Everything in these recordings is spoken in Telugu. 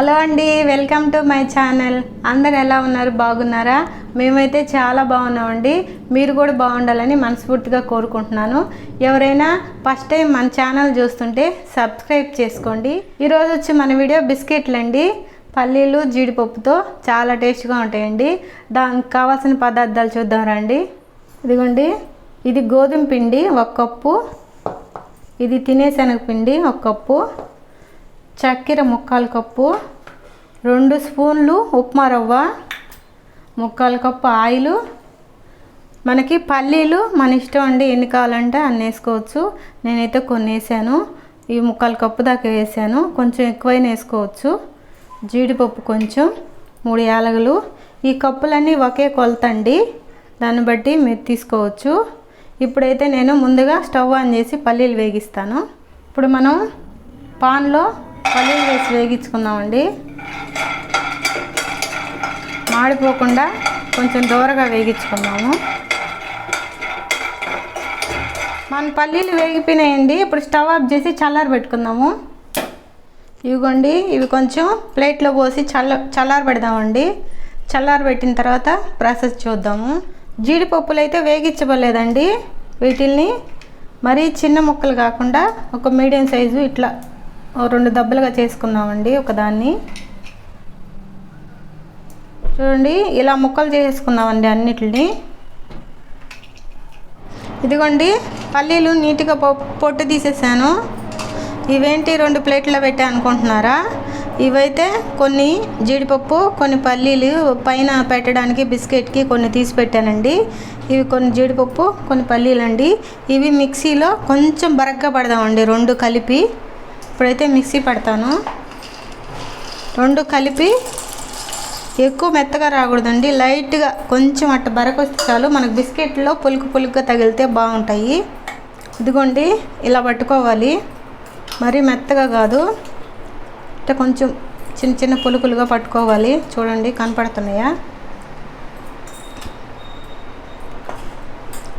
హలో అండి వెల్కమ్ టు మై ఛానల్. అందరు ఎలా ఉన్నారు? బాగున్నారా? మేమైతే చాలా బాగున్నామండి. మీరు కూడా బాగుండాలని మనస్ఫూర్తిగా కోరుకుంటున్నాను. ఎవరైనా ఫస్ట్ టైం మన ఛానల్ చూస్తుంటే సబ్స్క్రైబ్ చేసుకోండి. ఈరోజు వచ్చి మన వీడియో బిస్కెట్లు అండి పల్లీలు జీడిపప్పుతో చాలా టేస్ట్గా ఉంటాయండి. దానికి కావాల్సిన పదార్థాలు చూద్దాం రండి. ఇదిగోండి ఇది గోధుమ పిండి ఒక కప్పు. ఇది తినే శనగపిండి ఒక కప్పు. చక్కెర ముక్కాలు కప్పు రెండు స్పూన్లు ఉప్మా రవ్వ ముక్కాలు కప్పు ఆయిల్. మనకి పల్లీలు మన ఇష్టం అండి ఎన్ని కావాలంటే అన్ని వేసుకోవచ్చు. నేనైతే కొన్ని వేసాను. ఈ ముక్కాలు కప్పు దాకా వేసాను. కొంచెం ఎక్కువైనా వేసుకోవచ్చు. జీడిపప్పు కొంచెం మూడు యాలగలు ఈ కప్పులన్నీ ఒకే కొలత అండి దాన్ని బట్టి మీరు తీసుకోవచ్చు. ఇప్పుడైతే నేను ముందుగా స్టవ్ ఆన్ చేసి పల్లీలు వేగిస్తాను. ఇప్పుడు మనం పాన్లో పల్లీలు వేసి వేగించుకుందామండి. మాడిపోకుండా కొంచెం దూరగా వేగించుకుందాము. మన పల్లీలు వేగిపోయినాయండి. ఇప్పుడు స్టవ్ ఆఫ్ చేసి చల్లారి పెట్టుకుందాము. ఇవిగోండి ఇవి కొంచెం ప్లేట్లో పోసి చల్ల చల్లారి పెడదామండి. చల్లారి పెట్టిన తర్వాత ప్రాసెస్ చూద్దాము. జీడిపప్పులు అయితే వేగించబోలేదండి వీటిల్ని మరీ చిన్న ముక్కలు కాకుండా ఒక మీడియం సైజు ఇట్లా రెండు దెబ్బలుగా చేసుకుందామండి ఒకదాన్ని. చూడండి ఇలా ముక్కలు చేసుకుందామండి అన్నిటిని. ఇదిగోండి పల్లీలు నీట్గా పొ- పొట్టు తీసేసాను. ఇవేంటి రెండు ప్లేట్లో పెట్టా అనుకుంటున్నారా? ఇవైతే కొన్ని జీడిపప్పు కొన్ని పల్లీలు పైన పెట్టడానికి బిస్కెట్కి కొన్ని తీసి పెట్టానండి. ఇవి కొన్ని జీడిపప్పు కొన్ని పల్లీలు అండి ఇవి మిక్సీలో కొంచెం బరగ్గా పడదామండి రెండు కలిపి. ఇప్పుడైతే మిక్సీ పడతాను. రెండు కలిపి ఎక్కువ మెత్తగా రాకూడదండి. లైట్గా కొంచెం అట్ట బరకొస్తే చాలు. మనకు బిస్కెట్లో పులుకు పులుకుగా తగిలితే బాగుంటాయి. ఇదిగోండి ఇలా పట్టుకోవాలి. మరీ మెత్తగా కాదు. అంటే కొంచెం చిన్న చిన్న పులుకులుగా పట్టుకోవాలి. చూడండి కనపడుతున్నాయా?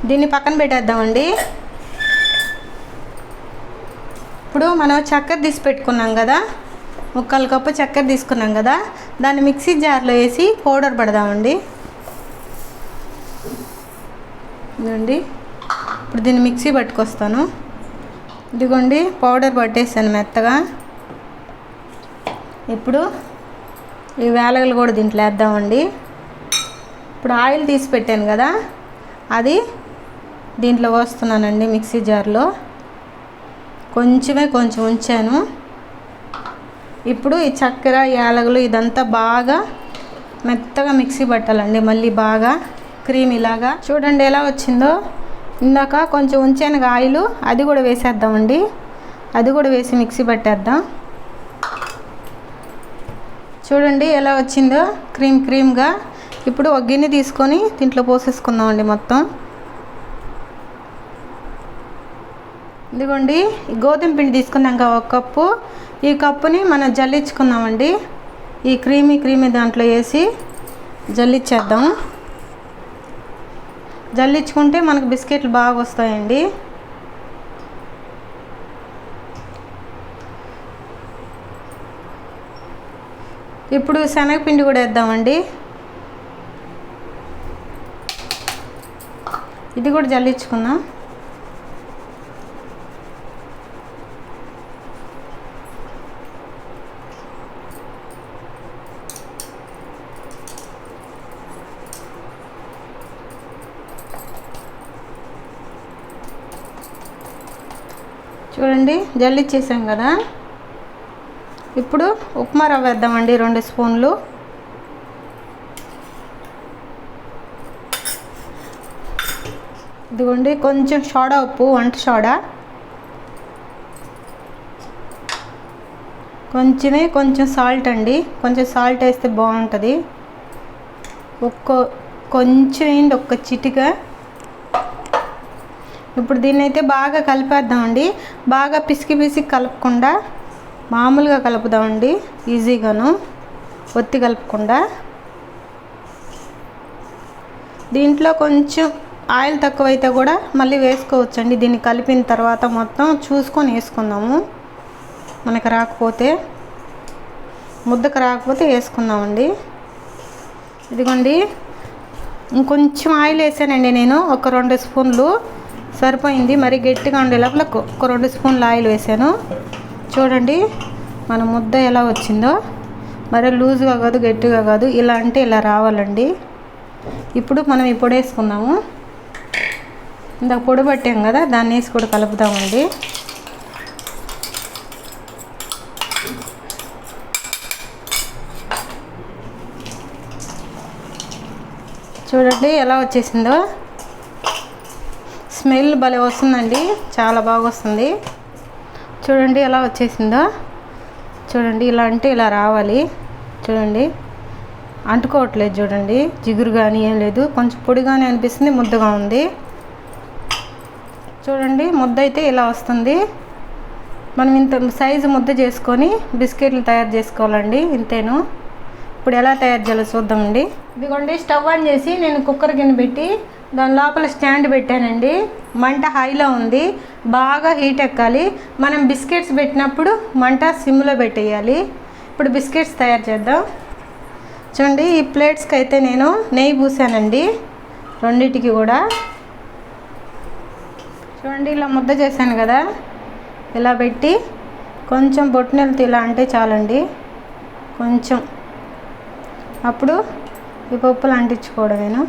దీన్ని పక్కన పెట్టేద్దామండి. ఇప్పుడు మనం చక్కెర తీసి పెట్టుకున్నాం కదా. ముక్కలు కప్పు చక్కెర తీసుకున్నాం కదా. దాన్ని మిక్సీ జార్లో వేసి పౌడర్ పడదామండి. ఇదండి ఇప్పుడు దీన్ని మిక్సీ పట్టుకొస్తాను. ఇదిగోండి పౌడర్ పట్టేసాను మెత్తగా. ఇప్పుడు ఈ వేలగలు కూడా దీంట్లో వేద్దామండి. ఇప్పుడు ఆయిల్ తీసి పెట్టాను కదా. అది దీంట్లో పోస్తున్నానండి మిక్సీ జార్లో. కొంచెమే కొంచెం ఉంచాను. ఇప్పుడు ఈ చక్కెర యాలకులు ఇదంతా బాగా మెత్తగా మిక్సీ పట్టాలండి. మళ్ళీ బాగా క్రీమ్ ఇలాగా చూడండి ఎలా వచ్చిందో. ఇందాక కొంచెం ఉంచాను ఆయిల్ అది కూడా వేసేద్దామండి. అది కూడా వేసి మిక్సీ పట్టేద్దాం. చూడండి ఎలా వచ్చిందో. క్రీమ్ క్రీమ్గా. ఇప్పుడు ఒక గిన్నె తీసుకొని దీంట్లో పోసేసుకుందామండి మొత్తం. ఇదిగోండి ఈ గోధుమ పిండి తీసుకున్నాక ఒక కప్పు. ఈ కప్పుని మనం జల్లించుకుందామండి. ఈ క్రీమీ క్రీమీ దాంట్లో వేసి జల్లిచ్చేద్దాం. జల్లించుకుంటే మనకు బిస్కెట్లు బాగా వస్తాయండి. ఇప్పుడు శనగపిండి కూడా వేద్దామండి. ఇది కూడా జల్లించుకుందాం. చూడండి జల్లిచ్చేసాం కదా. ఇప్పుడు ఉప్మా రవ్వ వేద్దామండి రెండు స్పూన్లు. ఇదిగోండి కొంచెం సోడా ఉప్పు వంట సోడా. కొంచెమే కొంచెం సాల్ట్ అండి. కొంచెం సాల్ట్ వేస్తే బాగుంటుంది. ఒక్క కొంచెం వేయండి ఒక్క చిటిక. ఇప్పుడు దీన్ని అయితే బాగా కలిపేద్దామండి. బాగా పిసికి పిసికి కలపకుండా మామూలుగా కలుపుదామండి. ఈజీగాను. ఒత్తి కలపకుండా. దీంట్లో కొంచెం ఆయిల్ తక్కువైతే కూడా మళ్ళీ వేసుకోవచ్చండి. దీన్ని కలిపిన తర్వాత మొత్తం చూసుకొని వేసుకుందాము. మనకు రాకపోతే ముద్దకు రాకపోతే వేసుకుందామండి. ఇదిగోండి. ఇంకొంచెం ఆయిల్ వేసానండి నేను. ఒక రెండు స్పూన్లు. సరిపోయింది. మరి గట్టిగా ఉండే లోపల ఒక రెండు స్పూన్లు ఆయిల్ వేసాను. చూడండి మన ముద్ద ఎలా వచ్చిందో. మరి లూజ్గా కాదు గట్టిగా కాదు ఇలా అంటే ఇలా రావాలండి. ఇప్పుడు మనం ఈ పొడి వేసుకుందాము. ఇందాక పొడి పట్టాం కదా దాన్ని వేసి కూడా కలుపుదామండి. చూడండి ఎలా వచ్చేసిందో. స్మెల్ భలే వస్తుందండి. చాలా బాగా వస్తుంది చూడండి ఎలా వచ్చేసిందో. చూడండి ఇలా అంటే ఇలా రావాలి. చూడండి. అంటుకోవట్లేదు చూడండి. జిగురు కానీ ఏం లేదు. కొంచెం పొడిగానే అనిపిస్తుంది. ముద్దగా ఉంది. చూడండి. ముద్ద అయితే ఇలా వస్తుంది. మనం ఇంత సైజు ముద్ద చేసుకొని బిస్కెట్లు తయారు చేసుకోవాలండి. ఇంతేను. ఇప్పుడు ఎలా తయారు చేయాలో చూద్దామండి. ఇదిగోండి స్టవ్ ఆన్ చేసి నేను కుక్కర్ గిన్నె పెట్టి దాని లోపల స్టాండ్ పెట్టానండి. మంట హైలో ఉంది. బాగా హీట్ ఎక్కాలి. మనం బిస్కెట్స్ పెట్టినప్పుడు మంట సిమ్లో పెట్టేయాలి. ఇప్పుడు బిస్కెట్స్ తయారు చేద్దాం. చూడండి ఈ ప్లేట్స్కి అయితే నేను నెయ్యి పూసానండి. రెండింటికి కూడా. చూడండి ఇలా ముద్ద చేశాను కదా. ఇలా పెట్టి కొంచెం బొట్టినెలతో ఇలా అంటే చాలండి. కొంచెం. అప్పుడు ఈ పప్పులు అంటించుకోవడమేను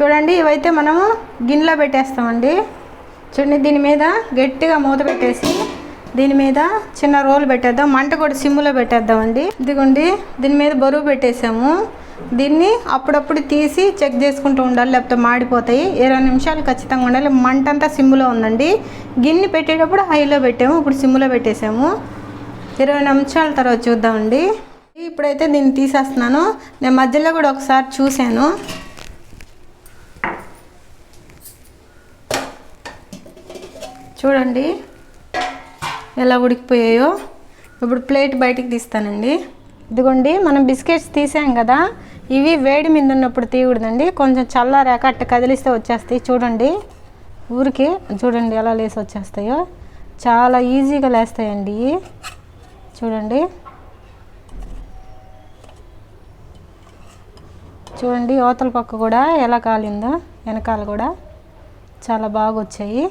చూడండి ఇవైతే మనము గిన్నెలో పెట్టేస్తామండి. చూడండి దీని మీద గట్టిగా మూత పెట్టేసి దీని మీద చిన్న రోల్ పెట్టేద్దాం. మంట కూడా సిమ్లో పెట్టేద్దామండి. ఇదిగోండి దీని మీద బరువు పెట్టేసాము. దీన్ని అప్పుడప్పుడు తీసి చెక్ చేసుకుంటూ ఉండాలి లేకపోతే మాడిపోతాయి. ఇరవై నిమిషాలు ఖచ్చితంగా ఉండాలి. మంట అంతా సిమ్లో ఉందండి. గిన్నె పెట్టేటప్పుడు హైలో పెట్టాము ఇప్పుడు సిమ్లో పెట్టేసాము. ఇరవై నిమిషాల తర్వాత చూద్దామండి. ఇప్పుడైతే దీన్ని తీసేస్తున్నాను. నేను మధ్యలో కూడా ఒకసారి చూశాను. చూడండి. ఎలా ఉడికిపోయాయో. ఇప్పుడు ప్లేట్ బయటికి తీస్తానండి. ఇదిగోండి మనం బిస్కెట్స్ తీసాం కదా. ఇవి వేడి మీద ఉన్నప్పుడు తీయకూడదండి. కొంచెం చల్లారాక అట్ట కదిలిస్తే వచ్చేస్తాయి. చూడండి. ఊరికి చూడండి ఎలా లేసి వచ్చేస్తాయో. చాలా ఈజీగా లేస్తాయండి చూడండి. చూడండి అవతల పక్క కూడా ఎలా కాలిందో వెనకాల కూడా చాలా బాగా వచ్చాయి.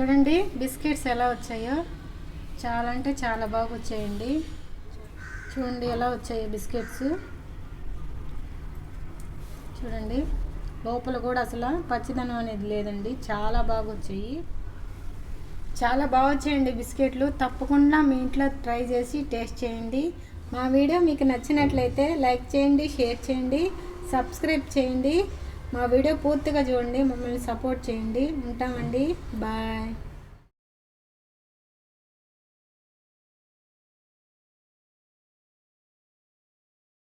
చూడండి బిస్కెట్స్ ఎలా వచ్చాయో. చాలా అంటే చాలా బాగా వచ్చాయండి. చూడండి ఎలా వచ్చాయి బిస్కెట్స్. చూడండి లోపల కూడా అసలు పచ్చిదనం అనేది లేదండి. చాలా బాగా వచ్చాయి. చాలా బాగా వచ్చాయండి బిస్కెట్లు. తప్పకుండా మీ ఇంట్లో ట్రై చేసి టేస్ట్ చేయండి. మా వీడియో మీకు నచ్చినట్లయితే లైక్ చేయండి షేర్ చేయండి సబ్స్క్రైబ్ చేయండి. మా వీడియో పూర్తిగా చూడండి మమ్మల్ని సపోర్ట్ చేయండి. ఉంటామండి. బాయ్